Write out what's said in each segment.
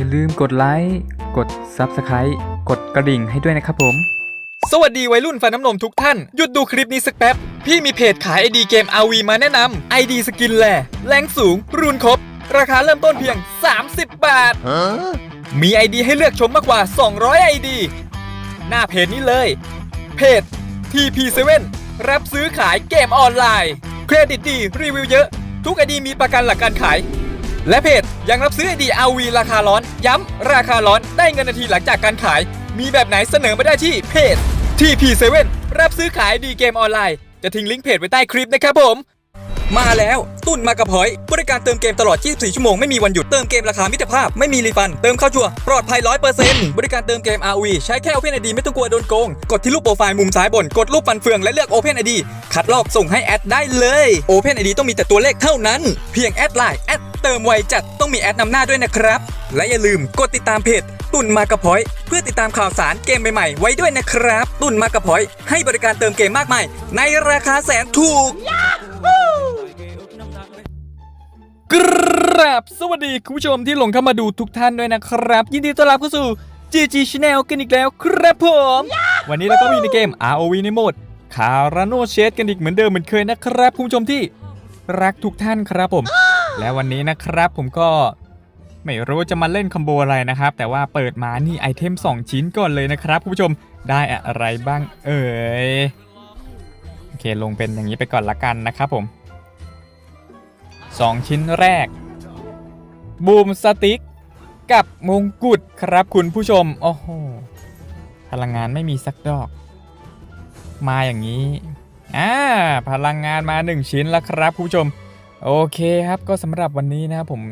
อย่าลืมกดไลค์กด Subscribe กดกระดิ่งให้ด้วยนะครับผม สวัสดีวัยรุ่นฟันน้ำนมทุกท่าน หยุดดูคลิปนี้สักแป๊บ พี่มีเพจขายไอดีเกม RV มาแนะนำไอดีสกินแลแรงสูงรูนครบ ราคาเริ่มต้นเพียง 30 บาท มีไอดีให้เลือกชมมากกว่า 200ไอดีหน้าเพจนี้เลย เพจ TP7 รับซื้อขายเกมออนไลน์ เครดิตดีรีวิวเยอะ ทุกไอดีมีประกันหลักการขาย และเพจยังรับซื้อไอดี RV ราคาร้อน ย้ำ ราคาร้อนได้เงินนาทีหลังจากการขาย มีแบบไหนเสนอมาได้ที่เพจ TP7 รับซื้อขายดีเกมออนไลน์ จะทิ้งลิงก์เพจไว้ใต้คลิปนะครับผม มาแล้ว ตุ้นมากระพอย บริการเติมเกมตลอด 24 ชั่วโมง ไม่มีวันหยุด เติมเกมราคามิตรภาพ ไม่มีรีฟัน เติมเข้าชัว ปลอดภัย 100%บริการเติมเกม RV ใช้แค่ Open ID ไม่ต้องกลัวโดนโกง กดที่รูปโปรไฟล์มุมซ้ายบน กดรูปฟันเฟืองและเลือก Open ID คัดลอกส่งให้แอดได้เลย Open ID ต้องมีแต่ตัวเลขเท่านั้น เพียงแอดไลน์แอดเติมไวจัดต้องมีแอดนำหน้าด้วยนะครับ และอย่าลืมกดติดตามเพจตุนมากระพอย เพื่อติดตามข่าวสารเกมใหม่ๆ ไว้ด้วยนะครับ ตุนมากระพอย ให้บริการเติมเกมมากมาย ในราคาแสนถูก กราบสวัสดีคุณผู้ชมที่หลงเข้ามาดูทุกท่านด้วยนะครับ ยินดีต้อนรับเข้าสู่ GG Channel กันอีกแล้วครับผม วันนี้เราก็มีในเกม ROV ในโหมดคาราโนเชดกันอีกเหมือนเดิมเหมือนเคยนะครับคุณผู้ชมที่รักทุกท่านครับผม และวันนี้นะครับผมก็ไม่รู้จะมาเล่นคอมโบอะไรนะครับ แต่ว่าเปิดมานี่ไอเทม 2 ชิ้นก่อนเลยนะครับคุณผู้ชมได้อะไรบ้างเอ่ยโอเคลงเป็นอย่างนี้ไปก่อนละกันนะครับผม 2 ชิ้นแรก บูมสติ๊กกับมงกุฎครับคุณผู้ชม โอ้โห พลังงานไม่มีสักดอก มาอย่างนี้ อ่า พลังงานมา 1 ชิ้นแล้วครับคุณผู้ชม โอเคครับก็สำหรับวันนี้นะครับผม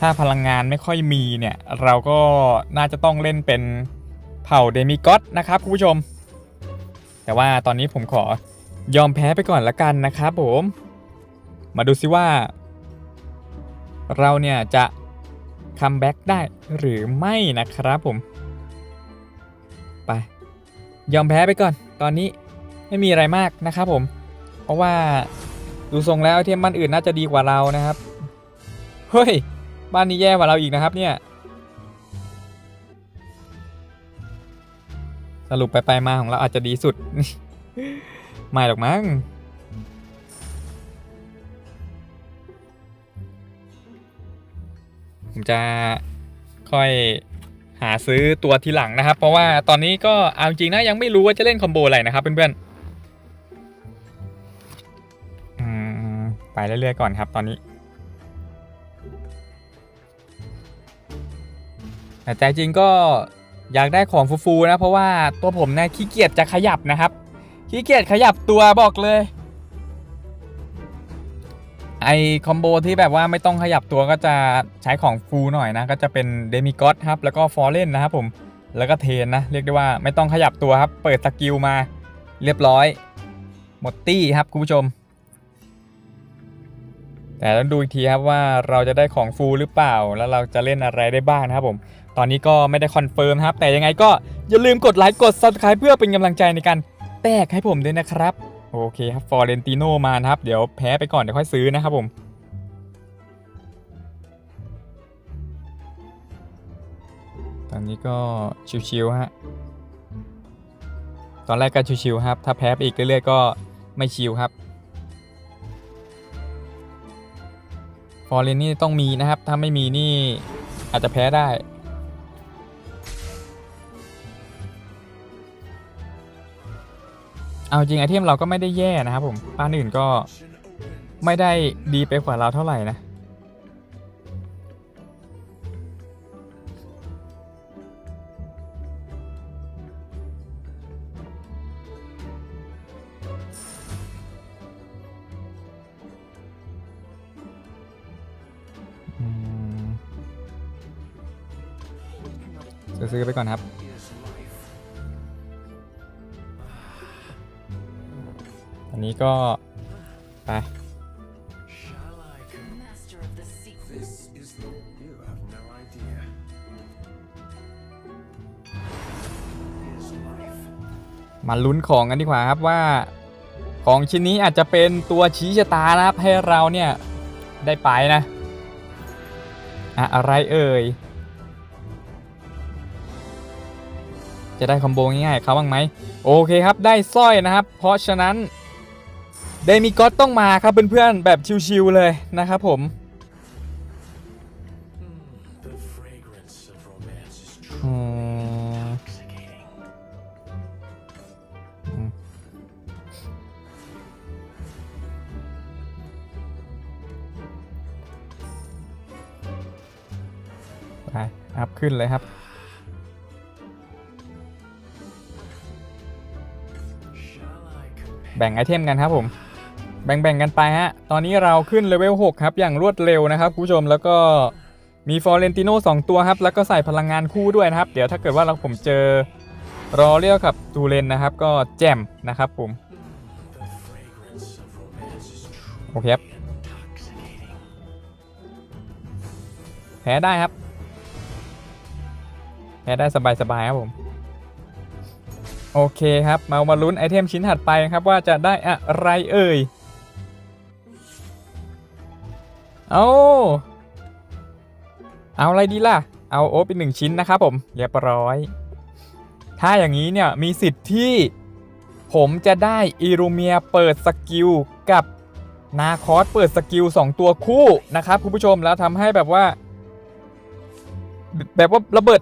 ถ้าพลังงานไม่ค่อยมีเนี่ย เราก็น่าจะต้องเล่นเป็นเผ่าเดมิก็อตนะครับคุณผู้ชม แต่ว่าตอนนี้ผมขอยอมแพ้ไปก่อนละกันนะครับผม มาดูซิว่า เราเนี่ยจะคัมแบ็กได้หรือไม่นะครับผม ไป ยอมแพ้ไปก่อน ตอนนี้ไม่มีอะไรมากนะครับผม เพราะว่าดูทรงแล้วเทียมบ้านอื่นน่าจะดีกว่าเรานะครับ เฮ้ย บ้านนี้แย่กว่าเราอีกนะครับเนี่ยสรุปไปไปมาของเราอาจจะดีสุด ไม่หรอกมั้ง ผมจะค่อยหาซื้อตัวทีหลังนะครับ เพราะว่าตอนนี้ก็เอาจริงนะยังไม่รู้ว่าจะเล่นคอมโบอะไรนะครับเพื่อนๆไปเรื่อยๆก่อนครับตอนนี้แต่ใจจริงก็อยากได้ของฟูๆนะ เพราะว่าตัวผมเนี่ยขี้เกียจจะขยับนะครับขี้เกียจขยับตัวบอกเลย ไอคอมโบที่แบบว่าไม่ต้องขยับตัวก็จะใช้ของฟูหน่อยนะ ก็จะเป็นเดมิกอ d ครับ แล้วก็ฟอร์เรนนะครับผมแล้วก็เทนนะ เรียกได้ว่าไม่ต้องขยับตัวครับ เปิดสกิลมาเรียบร้อย หมดตี้ครับคุณผู้ชม แต่ต้องดูอีกทีครับว่าเราจะได้ของฟูหรือเปล่า แล้วเราจะเล่นอะไรได้บ้างนะครับผม ตอนนี้ก็ไม่ได้คอนเฟิร์มครับ แต่ยังไงก็อย่าลืมกดไลค์กด subscribe เพื่อเป็นกำลังใจในการแตกให้ผมด้วยนะครับ โอเคครับฟอร์เรนติโนมานะครับ เดี๋ยวแพ้ไปก่อนเดี๋ยวค่อยซื้อนะครับผมตอนนี้ก็ชิวๆฮะ ตอนแรกก็ชิวๆครับ ถ้าแพ้ไปอีกเรื่อยๆก็ไม่ชิวครับ ฟอร์เรนนี่ต้องมีนะครับ ถ้าไม่มีนี่อาจจะแพ้ได้ เอาจริงไอเทมเราก็ไม่ได้แย่นะครับผมบ้านอื่นก็ไม่ได้ดีไปกว่าเราเท่าไหร่นะซื้อไปก่อนครับี้ก็ ไป มาลุ้นของกันดีกว่าครับว่า ของชิ้นนี้อาจจะเป็นตัวชี้ชะตานะครับให้เราเนี่ย ได้ไปนะอะอะไรเอ่ย จะได้คอมโบง่ายๆเขาบ้างไหม โอเคครับ ได้สร้อยนะครับ เพราะฉะนั้น เดมิกอสต้องมาครับเพื่อนๆแบบชิวๆเลยนะครับผม The fragrance of romance is อืม intoxicating. ไปอัพขึ้นเลยครับ Shall I compare? แบ่งไอเทมกันครับผม แบ่งๆกันไปฮะ ตอนนี้เราขึ้นเลเวล 6 ครับ อย่างรวดเร็วนะครับคุณผู้ชม แล้วก็มีฟอร์เรนติโน2ตัวครับ แล้วก็ใส่พลังงานคู่ด้วยนะครับ เดี๋ยวถ้าเกิดว่าเราผมเจอรอเรียวกับตูเลนนะครับ ก็แจมนะครับผม โอเคครับ แพ้ได้ครับ แพ้ได้สบายๆครับผม โอเคครับ มามาลุ้นไอเทมชิ้นถัดไปครับว่าจะได้อะไรเอ่ย เอาเอาอะไรดีล่ะ เอาโอ๊ตเป็นหนึ่งชิ้นนะครับผมเรียบร้อย ถ้าอย่างนี้เนี่ยมีสิทธิ์ที่ผมจะได้อีรูเมียเปิดสกิลกับนาคอสเปิดสกิล2ตัวคู่นะครับคุณผู้ชมแล้วทำให้แบบว่า แบบว่าระเบิด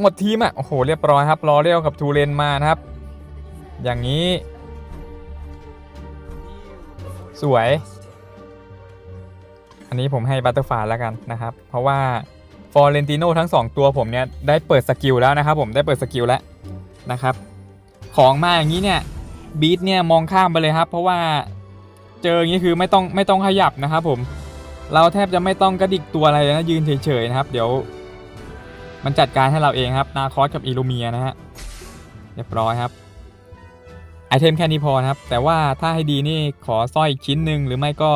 หมดทีมอะโอ้โหเรียบร้อยครับรอเรียวกับทูเรนมานะครับ อย่างนี้ สวย อันนี้ผมให้บัตเตอร์ฟาแล้วกันนะครับ เพราะว่าฟอร์เรนติโนทั้ง 2 ตัวผมเนี่ยได้เปิดสกิลแล้วนะครับผมได้เปิดสกิลแล้วนะครับ ของมาอย่างนี้เนี่ยบีทเนี่ยมองข้ามไปเลยครับ เพราะว่าเจออย่างนี้คือไม่ต้องไม่ต้องขยับนะครับผมเราแทบจะไม่ต้องกระดิกตัวอะไรเลยนะยืนเฉยๆนะครับ เดี๋ยว มันจัดการให้เราเองครับนาคอสกับอิลูเมียนะฮะเรียบร้อยครับไอเทมแค่นี้พอนะครับ แต่ว่าถ้าให้ดีนี่ขอสร้อยอีกชิ้นหนึ่งหรือไม่ก็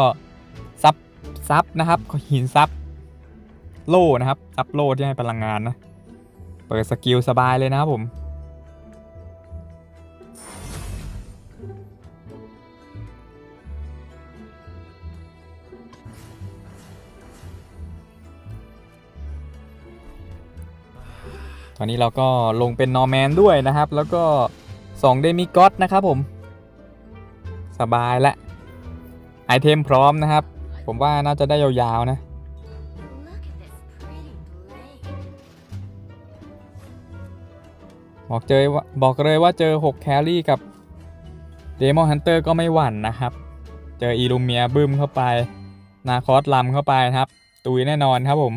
ซับนะครับหินซับโล่นะครับซับโล่ที่ให้พลังงานนะ เปิดสกิลสบายเลยนะครับผมตอนนี้เราก็ลงเป็นนอร์แมนด้วยนะครับ แล้วก็2เดมิกอสนะครับผม สบายละไอเทมพร้อมนะครับ ผมว่าน่าจะได้ยาวๆนะ บอกเจอว่าบอกเลยว่าเจอ 6 แครี่กับเดมอนฮันเตอร์ก็ไม่หวั่นนะครับ เจออีลูเมียบึ้มเข้าไป นาคอสลำเข้าไปครับ ตุยแน่นอนครับผม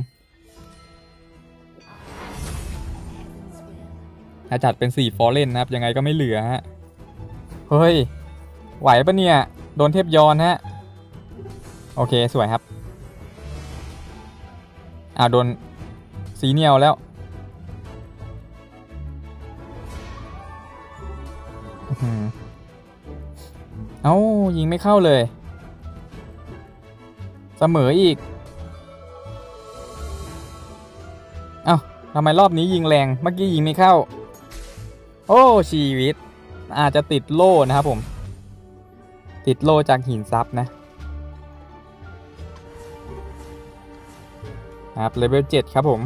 ถ้าจัดเป็น 4 ฟอร์เรนนะครับ ยังไงก็ไม่เหลือฮะ เฮ้ย ไหวปะเนี่ย โดนเทพยอนฮะ โอเค สวยครับอ้าโดนสีเนียวแล้วอื้อหือเอ้า ยิงไม่เข้าเลย เสมออีก เอ้าทำไมรอบนี้ยิงแรง เมื่อกี้ยิงไม่เข้า โอ้ ชีวิต อาจจะติดโล่นะครับผม ติดโล่จากหินซับนะ ครับเลเวล7ครับผม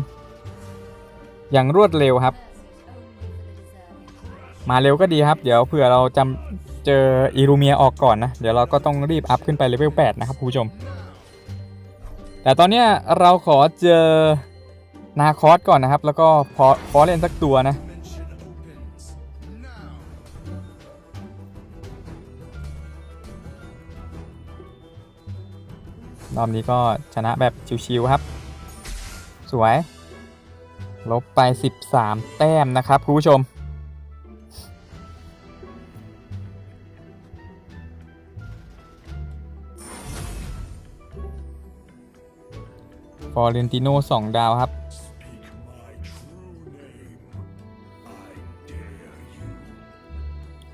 อย่างรวดเร็วครับ มาเร็วก็ดีครับ เดี๋ยวเผื่อเราจำเจออีรูเมียออกก่อนนะ เดี๋ยวเราก็ต้องรีบอัพขึ้นไปเลเวล8นะครับคุณผู้ชม แต่ตอนนี้เราขอเจอนาคอสก่อนนะครับ แล้วก็พอพอเล่นสักตัวนะรอบนี้ก็ชนะแบบชิวๆครับ สวย ลบไป 13 แต้มนะครับคุณผู้ชม ฟอร์เรนติโน2ดาวครับ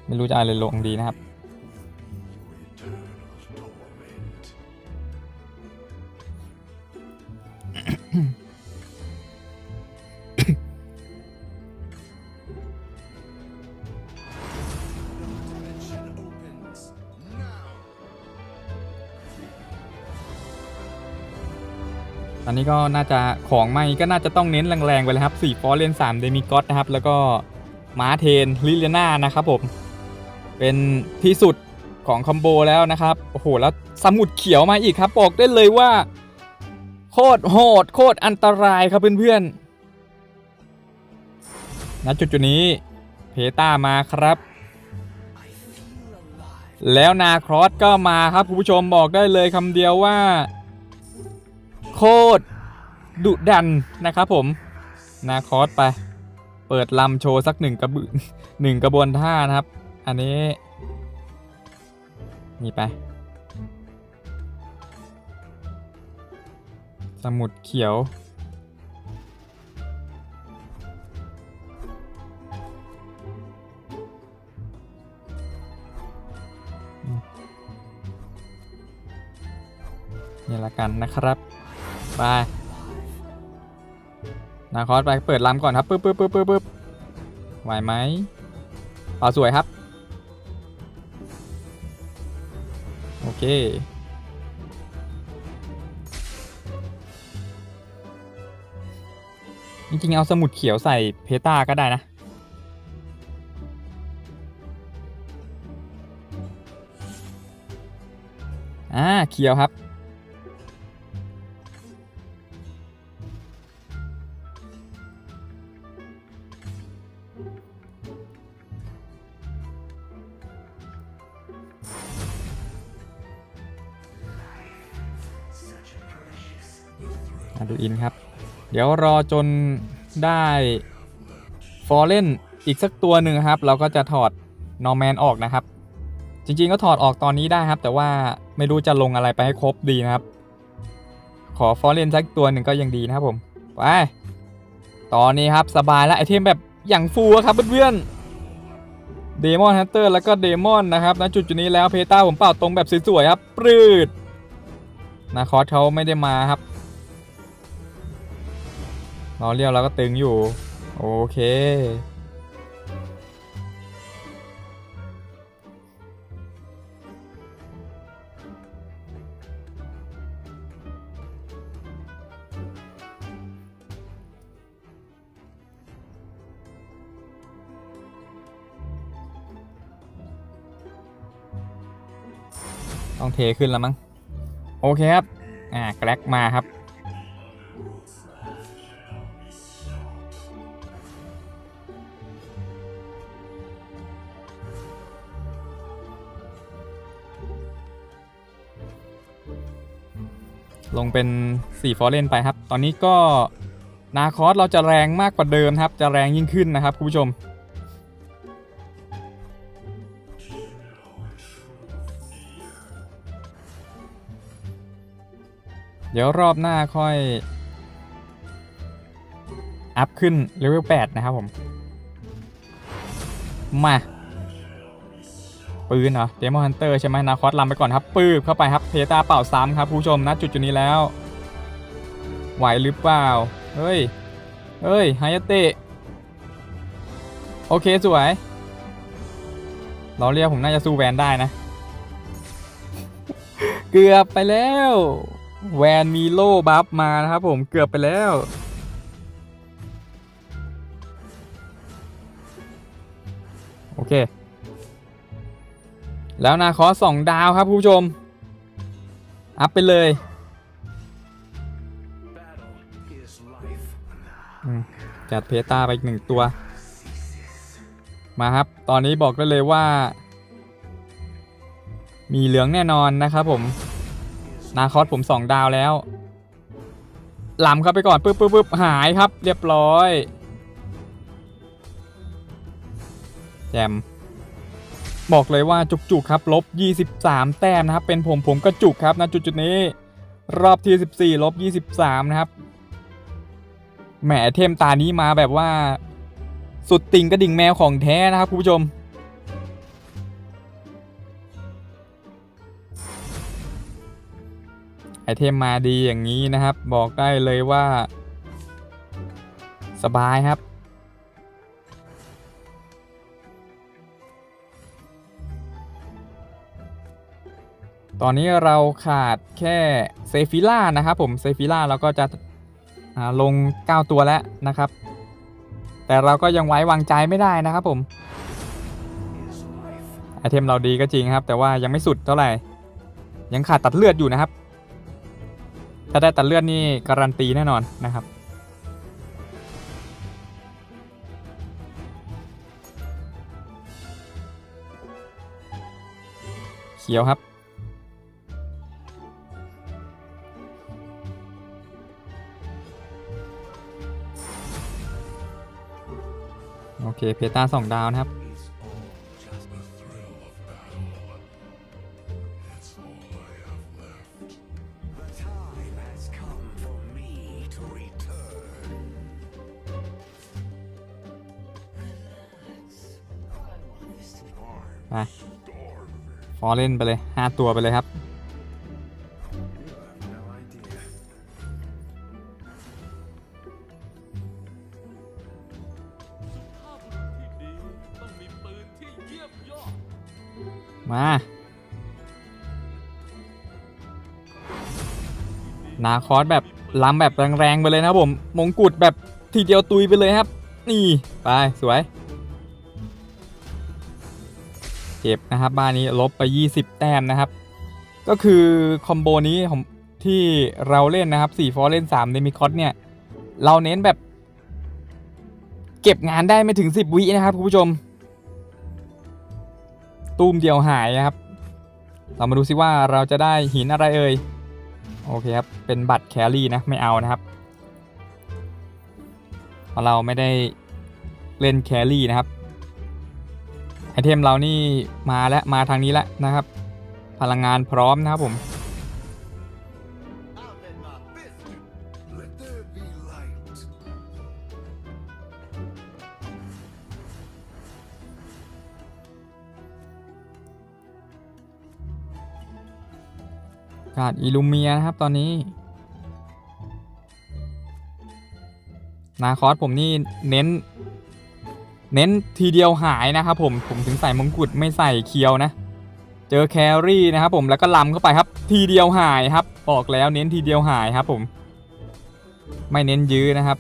ไม่รู้จะอะไรลงดีนะครับต นนี้ก็น่าจะของใหม่ก็น่าจะต้องเน้นแรงๆไปเลยครับ4ฟอร์เรน3เดมิกอสนะครับ แล้วก็ม้าเทนลิเลียนานะครับผม เป็นที่สุดของคอมโบแล้วนะครับ โอ้โห แล้วสมุดเขียวมาอีกครับ บอกได้เลยว่า โคตรโหด โคตรอันตรายครับเพื่อนๆณจุดจุดนี้เพต้ามาครับ แล้วนาครอสก็มาครับคุณผู้ชมบอกได้เลยคำเดียวว่า โคตรดุดันนะครับผม นาคอสไป เปิดลำโชว์สักหนึ่งกระบือหนึ่งกระบวนท่านะครับ อันนี้ นี่ไป สมุดเขียวนี่ละกันนะครับ ไปนาคอสไปเปิดลำก่อนครับปึ๊บปึ๊บปึ๊บปึ๊บปึ๊บไหวไหมเป่าสวยครับ โอเคจริงๆ เอาสมุดเขียวใส่เพตาก็ได้นะ อ่า เขียวครับ ดูอินครับ เดี๋ยวรอจนได้ฟอร์เรนอีกสักตัวหนึ่งครับ เราก็จะถอดนอร์แมนออกนะครับ จริงๆก็ถอดออกตอนนี้ได้ครับ แต่ว่าไม่รู้จะลงอะไรไปให้ครบดีนะครับ ขอฟอร์เรนสักตัวหนึ่งก็ยังดีนะครับผมไปตอนนี้ครับสบายแล้วไอเทมแบบอย่างฟูครับเพื่อนๆเดมอนฮันเตอร์แล้วก็เดมอนนะครับณจุดจุดนี้แล้วเพต้าผมเป่าตรงแบบสวยๆครับปรืดนาคอสเขาไม่ได้มาครับ รอเรียวเราก็ตึงอยู่ โอเค ต้องเทขึ้นแล้วมั้ง โอเคครับ อ่า แกร็กมาครับ เป็น4ฟอร์เรนไปครับ ตอนนี้ก็นาคอสเราจะแรงมากกว่าเดิมครับ จะแรงยิ่งขึ้นนะครับคุณผู้ชม เดี๋ยวรอบหน้าค่อย อัพขึ้นเลเวล8นะครับผม มา ปืนเหรอเดมอนฮันเตอร์ใช่ไหมนาคอสลำไปก่อนครับปืบเข้าไปครับเพตาเป่าซ้ำครับผู้ชมนะจุดจุดนี้แล้ว ไหวหรือเปล่า เฮ้ย เฮ้ยไฮายาเตะโอเคสวย เราเรียกผมน่าจะสู้แวนได้นะ เกือบไปแล้ว แวนมีโล่บัฟมานะครับผมเกือบไปแล้วโอเค แล้วนาคอสองดาวครับผู้ชม อัพไปเลยจัดเพตาไปอีกหนึ่งตัว มาครับ ตอนนี้บอกได้เลยว่า มีเหลืองแน่นอนนะครับผม นาคอสผมสองดาวแล้วหลำเข้าไปก่อนปึ๊บปึ๊บปึ๊บหายครับ เรียบร้อย แจม บอกเลยว่าจุกๆครับลบ 23 แต้มนะครับเป็นผมผมก็จุกครับนะจุดๆนี้ รอบที่ 14ลบ 23 นะครับแหมเทมตานี้มาแบบว่า สุดติ่งกระดิ่งแมวของแท้นะครับคุณผู้ชม ไอเทมมาดีอย่างนี้นะครับ บอกได้เลยว่า สบายครับ ตอนนี้เราขาดแค่เซฟิล่านะครับผมเซฟิล่าเราก็จะลง 9 ตัวแล้วนะครับ แต่เราก็ยังไว้วางใจไม่ได้นะครับผมไอเทมเราดีก็จริงครับ แต่ว่ายังไม่สุดเท่าไหร่ ยังขาดตัดเลือดอยู่นะครับ ถ้าได้ตัดเลือดนี่การันตีแน่นอนนะครับเขียวครับ เพตาสองดาวนะครับ ไป ฟอเล่นไปเลย 5 ตัวไปเลยครับ มานาคอสแบบล้ำแบบแรงๆไปเลยนะผม มงกุฎแบบทีเดียวตุยไปเลยครับ นี่ ไป สวย เจ็บนะครับ บ้านนี้ลบไป 20 แต้มนะครับ ก็คือคอมโบนี้ผมที่เราเล่นนะครับ4ฟอร์เล่น3เดมิคอสเนี่ย เราเน้นแบบ เก็บงานได้ไม่ถึง 10 วินะครับคุณผู้ชม ตูมเดียวหายนะครับ เรามาดูซิว่าเราจะได้หินอะไรเอ่ย โอเคครับ เป็นบัตรแครี่นะ ไม่เอานะครับ เพราะเราไม่ได้เล่นแครี่นะครับ ไอเทมเรานี่มาแล้วมาทางนี้แล้วนะครับ พลังงานพร้อมนะครับผม กาดอิลูเมียนะครับตอนนี้ นาคอสผมนี่เน้น เน้นทีเดียวหายนะครับผมผมถึงใส่มงกุฎไม่ใส่เคียวนะ เจอแครี่นะครับผมแล้วก็ลำเข้าไปครับ ทีเดียวหายครับบอกแล้วเน้นทีเดียวหายครับผม ไม่เน้นยื้อนะครับ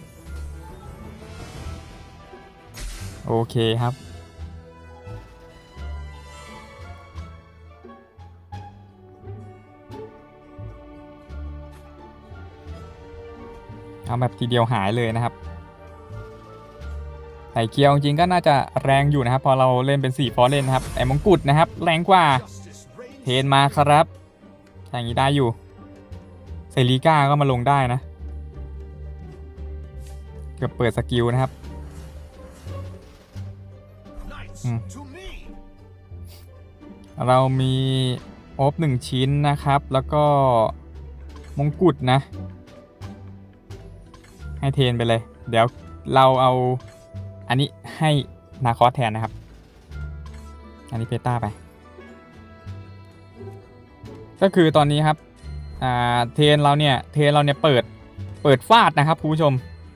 โอเคครับ เอาแบบทีเดียวหายเลยนะครับไข่เกียวจริงๆก็น่าจะแรงอยู่นะครับ พอเราเล่นเป็น 4 ฟอร์เล่นนะครับแต่มงกุฎนะครับ แรงกว่าเทนมาครับอย่างนี้ได้อยู่เซรีก้าก็มาลงได้นะ เกือบเปิดสกิลนะครับเรามีโอบหนึ่งชิ้นนะครับ แล้วก็มงกุฎนะ ให้เทนไปเลย เดี๋ยวเราเอาอันนี้ให้นาคอสแทนนะครับ อันนี้เพต้าไป ก็คือตอนนี้ครับอ่าเทนเราเนี่ยเทนเราเนี่ยเปิดเปิดฟาดนะครับคุณผู้ชม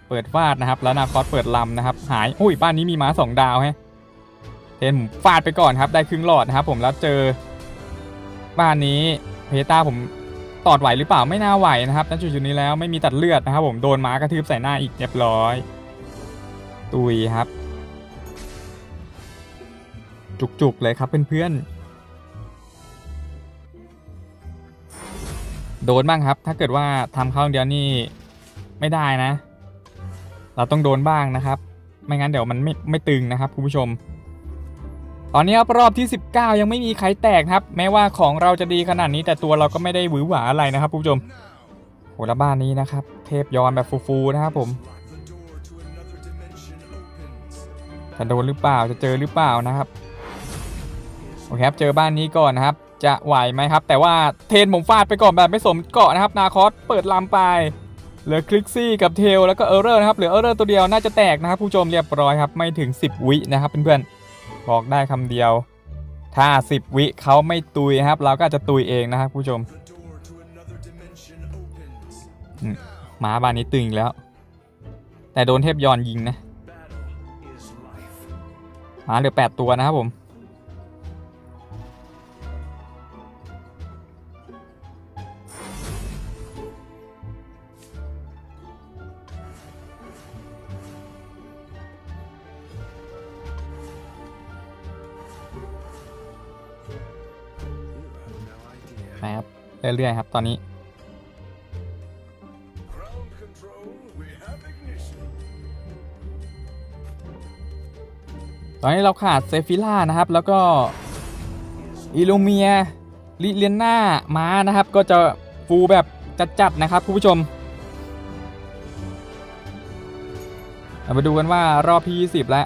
เปิดฟาดนะครับแล้วนาคอสเปิดลำนะครับ หายอุ้ยบ้านนี้มีม้าสองดาวฮะเทนผมฟาดไปก่อนครับ ได้ครึ่งหลอดนะครับ ผมแล้วเจอบ้านนี้เพต้าผม ตอดไหวหรือเปล่าไม่น่าไหวนะครับณจุดนี้แล้วไม่มีตัดเลือดนะครับ ผมโดนม้ากระทืบใส่หน้าอีกเรียบร้อย ตุยครับ จุกๆเลยครับเพื่อนๆโดนบ้างครับ ถ้าเกิดว่าทำเข้าเดียวนี่ไม่ได้นะ เราต้องโดนบ้างนะครับ ไม่งั้นเดี๋ยวมันไม่ไม่ตึงนะครับคุณผู้ชม อนนี้ครับรอบที่ 19 ยังไม่มีใครแตกครับ แม้ว่าของเราจะดีขนาดนี้แต่ตัวเราก็ไม่ได้หวือหวาอะไรนะครับผู้ชมโหแล้วบ้านนี้นะครับ เทพยอนแบบฟูๆนะครับผมจะโดนหรือเปล่าจะเจอหรือเปล่านะครับโอเคครับเจอบ้านนี้ก่อนนะครับ จะไหวไหมครับ แต่ว่าเทนผมฟาดไปก่อนแบบไม่สมเกาะนะครับ นาคอสเปิดลำไปเหลือคลิกซี่กับเทลแล้วก็เออร์เรอร์นะครับเหลือเออร์เรอร์ตัวเดียวน่าจะแตกนะครับผู้ชมเรียบร้อยครับไม่ถึง 10 วินะครับเพื่อนๆ บอกได้คำเดียว ถ้า 10 วิเขาไม่ตุยนะครับ เราก็จะตุยเองนะครับผู้ชมหมาบ้านนี้ตึงแล้ว แต่โดนเทพยอนยิงนะหมาเหลือ 8 ตัวนะครับผม เรื่อยๆครับตอนนี้ ตอนนี้เราขาดเซฟิล่านะครับ แล้วก็อิลูเมียลิเลียน่าม้านะครับ ก็จะฟูแบบจัดๆนะครับคุณผู้ชมมาดูกันว่ารอบที่ 20 แล้ว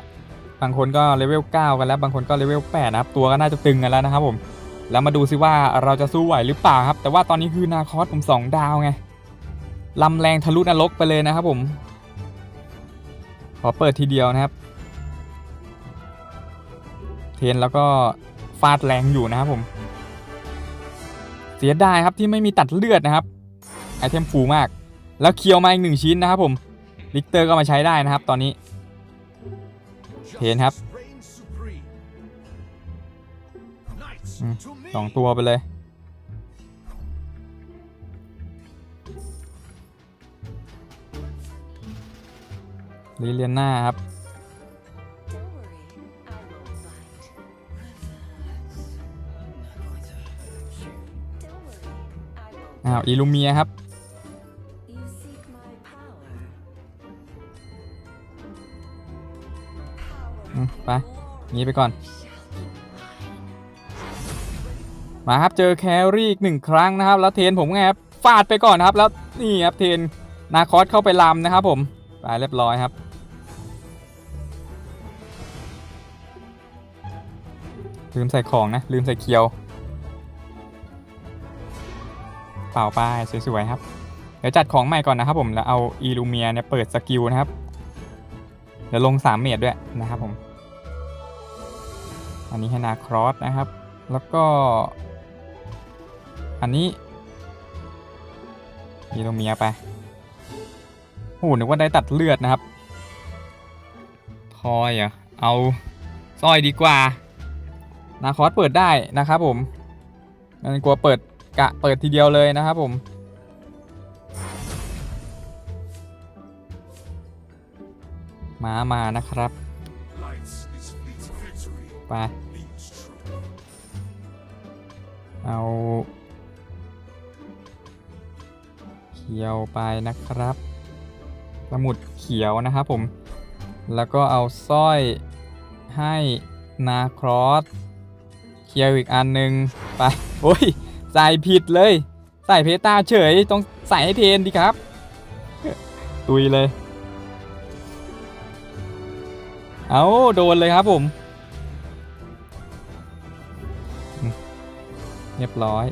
บางคนก็เลเวล 9 กันแล้ว บางคนก็เลเวล 8 นะครับ ตัวก็น่าจะตึงกันแล้วนะครับผม แล้วมาดูซิว่าเราจะสู้ไหวหรือเปล่าครับ แต่ว่าตอนนี้คือนาคอสผม2ดาวไงลำแรงทะลุนรกไปเลยนะครับผม ขอเปิดทีเดียวนะครับ เทรนแล้วก็ฟาดแรงอยู่นะครับผม เสียดายครับที่ไม่มีตัดเลือดนะครับ ไอเทมฟูมาก แล้วเคียวมาอีกหนึ่งชิ้นนะครับผม ลิกเตอร์ก็มาใช้ได้นะครับตอนนี้ Thế hấp. Justice reigns supreme. Knights Ừ, to me. สองตัวไปเลย ลีเลียนหน้าครับ อ้าว อีลูเมียครับไปงี้ไปก่อน มาครับเจอแครี่อีกหนึ่งครั้งนะครับ แล้วเทนผมไงครับฟาดไปก่อนครับ แล้วนี่ครับเทนนาคอสเข้าไปลำนะครับผมไปเรียบร้อยครับลืมใส่ของนะ ลืมใส่เคียว เปล่าป้ายสวยๆครับ เดี๋ยวจัดของใหม่ก่อนนะครับผมแล้วเอาอีลูเมียเนี่ยเปิดสกิลนะครับ เดี๋ยวลง 3 เมตรด้วยนะครับผม อันนี้ให้นาครอสนะครับ แล้วก็ อันนี้อีลูเมียไปโอ้โหนึกว่าได้ตัดเลือดนะครับทอยอะเอาสร้อยดีกว่า นาคอสเปิดได้นะครับผมนั่นกลัวเปิดกะเปิดทีเดียวเลยนะครับผม มามานะครับ ไป เอา ขียวไปนะครับสมุดเขียวนะครับผม แล้วก็เอาสร้อยให้นาครอสเขียวอีกอันหนึ่งไปโอ้ยใส่ผิดเลย ใส่เพตาเฉยต้องใส่ให้เทนดีครับ ตุยเลย เอาโดนเลยครับผมเรียบร้อย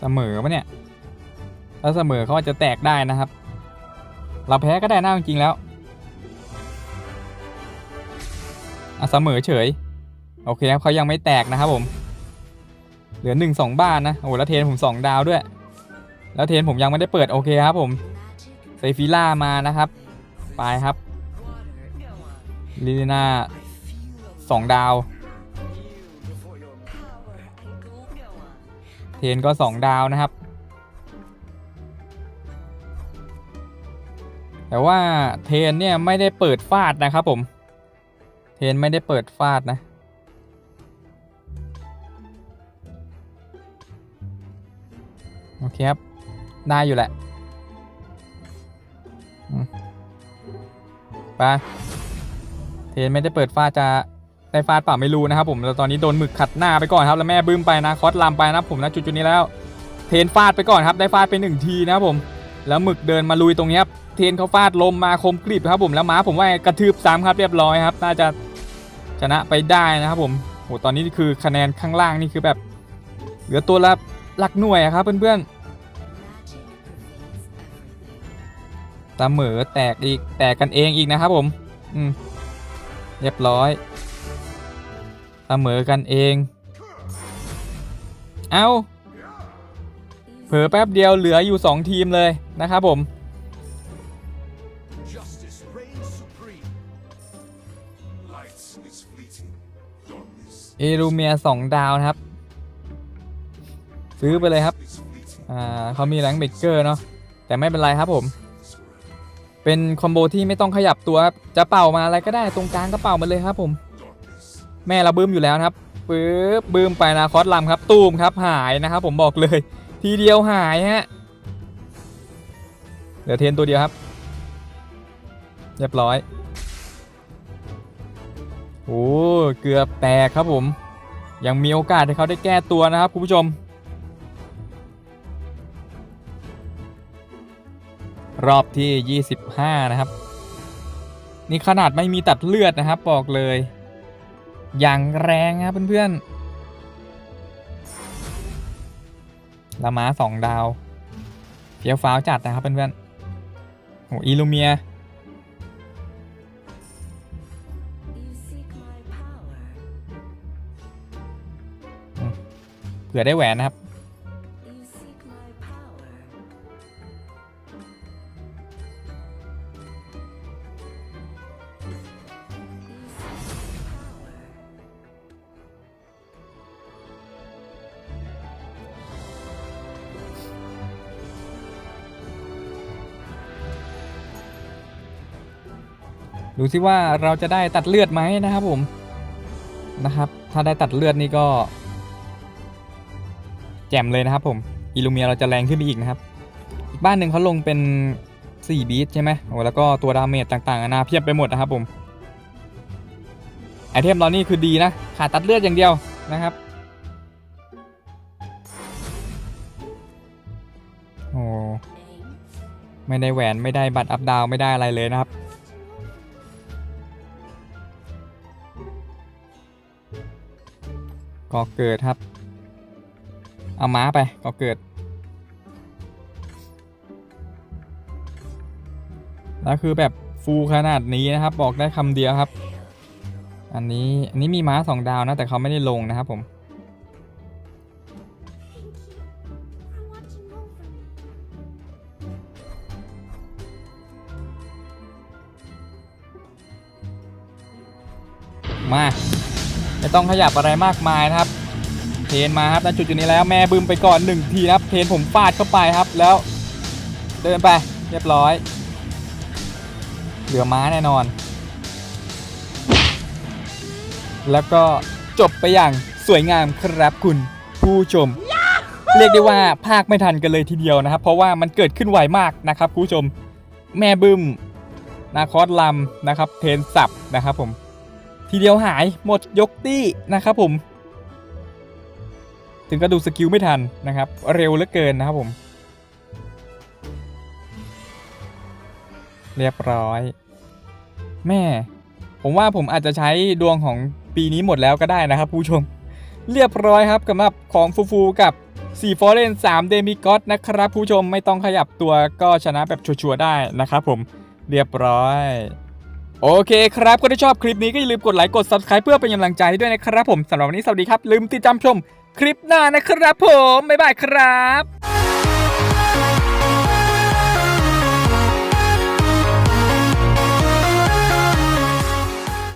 เสมอปะเนี่ยถ้าเสมอเขาอาจจะแตกได้นะครับ เราแพ้ก็ได้นะจริงๆแล้วอะเสมอเฉย โอเคครับเขายังไม่แตกนะครับผม เหลือหนึ่งสองบ้านนะ โอ้แล้วเทนผมสองดาวด้วย แล้วเทนผมยังไม่ได้เปิดโอเคครับผมเซฟิล่ามานะครับ ไปครับลิลิน่าสองดาว เทนก็2ดาวนะครับ แต่ว่าเทนเนี่ยไม่ได้เปิดฟาดนะครับผม เทนไม่ได้เปิดฟาดนะ โอเคครับ ได้อยู่แหละไปเทนไม่ได้เปิดฟาดจะ ได้ฟาดป่าไม่รู้นะครับผมแล้วตอนนี้โดนหมึกขัดหน้าไปก่อนครับแล้วแม่บึ้มไปนะคอสลามไปนะผมนะจุดๆนี้แล้ว เทนฟาดไปก่อนครับได้ฟาดไปหนึ่งทีนะครับผมแล้วหมึกเดินมาลุยตรงนี้ครับเทนเขาฟาดลมมาคมกริบครับผมแล้วม้าผมว่ากระทืบซ้ำครับเรียบร้อยครับ น่าจะชนะไปได้นะครับผมโหตอนนี้คือคะแนนข้างล่างนี่คือแบบ เหลือตัวละหลักหน่วยครับเพื่อน Magic pervades everything. ๆเสมอแตกอีกแตกกันเองอีกนะครับผม อืมเรียบร้อย เสมอกันเอง เอา You เผลอแป๊บเดียวเหลืออยู่ 2 ทีมเลยนะครับผม Justice reigns supreme. Lights is fleeting. Darkness เอรูเมีย 2 ดาวนะครับ ซื้อไปเลยครับ is fleeting. อ่าเขามีแรงเบเกอร์เนาะ แต่ไม่เป็นไรครับผม Surrender. เป็นคอมโบที่ไม่ต้องขยับตัวครับจะเป่ามาอะไรก็ได้ตรงกลางก็เป่ามาเลยครับผม แม่เราบึ้มอยู่แล้วนะครับปึ๊บบึ้มไปนาคอสลำครับ ตูมครับหายนะครับผมบอกเลย ทีเดียวหายฮะเหลือเทนตัวเดียวครับ เรียบร้อยโอ้เกือบแตกครับผม ยังมีโอกาสให้เขาได้แก้ตัวนะครับคุณผู้ชม รอบที่ 25 นะครับ นี่ขนาดไม่มีตัดเลือดนะครับบอกเลย อย่างแรงครับเพื่อนๆละม้าสองดาวเฟี้ยวฟ้าวจัดนะครับเพื่อนๆโอ้อีลูเมียเผื่อได้แหวนนะครับ ดูซิว่าเราจะได้ตัดเลือดไหมนะครับผมนะครับ ถ้าได้ตัดเลือดนี่ก็ แจ่มเลยนะครับผมอิลูเมียเราจะแรงขึ้นไปอีกนะครับ อีกบ้านหนึ่งเขาลงเป็น4บีทใช่ไหมโอ้แล้วก็ตัวดาเมจต่างๆนานาเพียบไปหมดนะครับผมไอเทมเรานี่คือดีนะขาดตัดเลือดอย่างเดียวนะครับโอ้ไม่ได้แหวนไม่ได้บัตรอัพดาวไม่ได้อะไรเลยนะครับ ก็เกิดครับ เอาม้าไปก็เกิด แล้วคือแบบฟูขนาดนี้นะครับ บอกได้คำเดียวครับ อันนี้อันนี้มีม้าสองดาวนะ แต่เขาไม่ได้ลงนะครับผมมา ไม่ต้องขยับอะไรมากมายนะครับ เทนมาครับณจุดจุดนี้แล้วแม่บึมไปก่อนหนึ่งทีนะครับ เทนผมฟาดเข้าไปครับ แล้วเดินไปเรียบร้อย เหลือม้าแน่นอน แล้วก็จบไปอย่างสวยงามครับคุณผู้ชม เรียกได้ว่าภาคไม่ทันกันเลยทีเดียวนะครับ เพราะว่ามันเกิดขึ้นไวมากนะครับคุณผู้ชม แม่บึ้มนาคอสลำนะครับ เทนสับนะครับผม ทีเดียวหายหมดยกตี้นะครับผม ถึงก็ดูสกิลไม่ทันนะครับ เร็วเหลือเกินนะครับผม เรียบร้อย แม่ ผมว่าผมอาจจะใช้ดวงของปีนี้หมดแล้วก็ได้นะครับผู้ชม เรียบร้อยครับสำหรับของฟูฟูกับ4 f o r e n 3เดมิกอสนะครับผู้ชมไม่ต้องขยับตัวก็ชนะแบบชัวร์ๆได้นะครับผมเรียบร้อย โอเคครับ ก็ถ้าชอบคลิปนี้ก็อย่าลืมกดไลค์กด Subscribe เพื่อเป็นกำลังใจให้ด้วยนะครับผมสำหรับวันนี้สวัสดีครับ ลืมติดตามชม คลิปหน้านะครับผม บ๊ายบายครับ